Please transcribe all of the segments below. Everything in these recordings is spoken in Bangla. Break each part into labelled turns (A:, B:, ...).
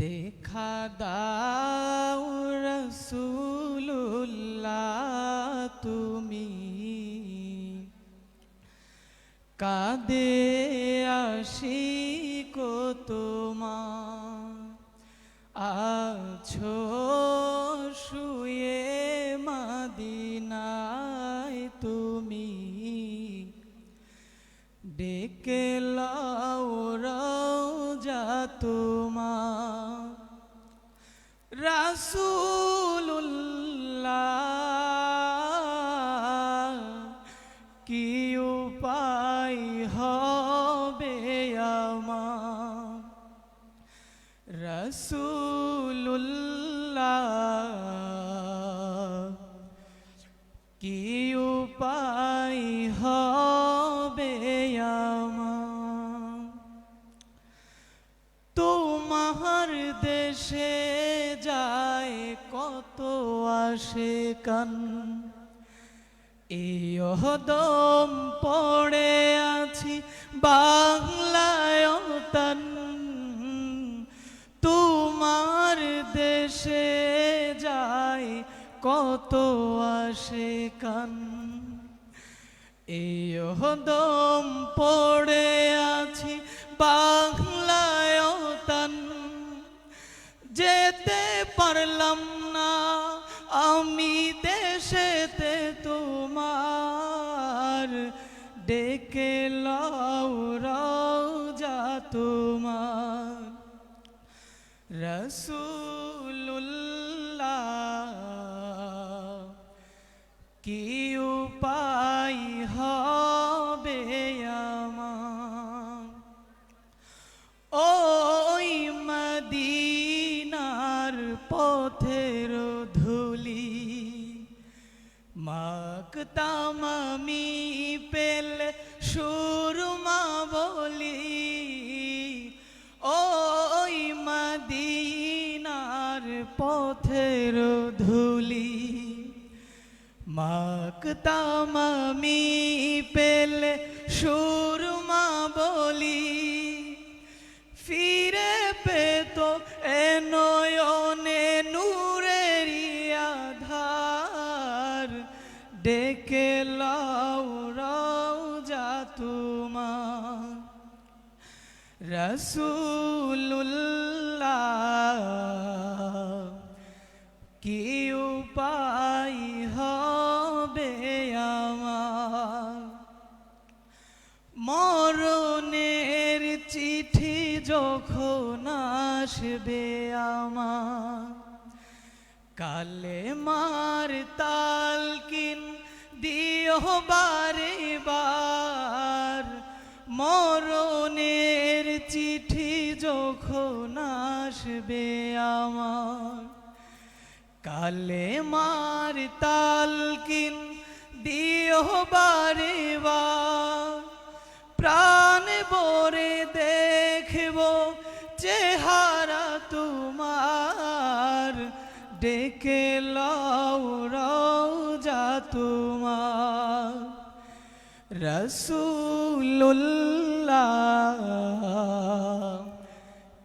A: দেখা দাও রসুল্লাহ তুমি কাদে আসি কো তোমার আছো শুয়ে মাদিনায় তুমি ডেকে লাও রওজা তোমার রাসূলুল্লাহ কি উপায় হবে আমার? রসুল্লাহ কি উপায় হবে আমার? তোমার দেশে আসে কান এই দম পড়ে আছি বাংলায় তান তোমার দেশে যায় কত আসে কান এই দম পড়ে আছি বাংলায় তান যেতে পারলাম ডেকে লাও রাজা তোমার। রসুল্লাহ কি উপায় হবে আমার? ওই মদিনার পথের ধুলি মাকতাম সুরমা বলি ওই মদিনার পথের ধুলি। মাকতাম আমি পেল সুরমা বলি রসুল্লাহ কি উপায় হবে আমার? মরণের চিঠি যখন আসবে আমার, কালে মার তালকিন দিও বারে বার। মরণের চিঠি যখন আসবে আমার কালে মার তালকিন দিও বারে প্রাণ বরে দেখব চেহারা তোমার, ডেকে লাও রাজা তোমার। রসুল্লাহ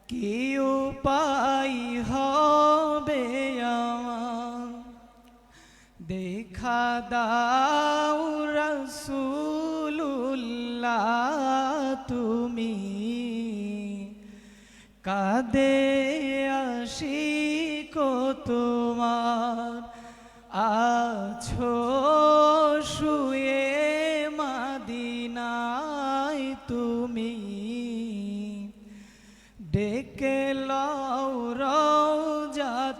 A: কি উপায় হবে আমার? দেখা দাও রসুল্লাহ তুমি। কাদে আসি কো তোমার আছো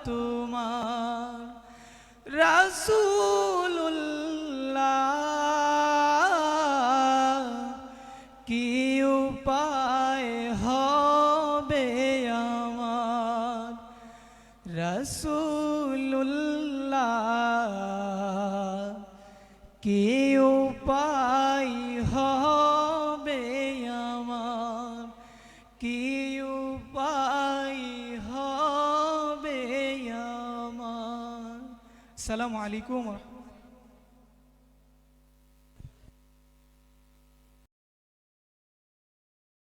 A: তোমার রাসুল্লাহ কি উপায় হবে আমার? রাসুল্লাহ কি উপায় হবে আমার সালামু আলাইকুম রহমতুল্লাহ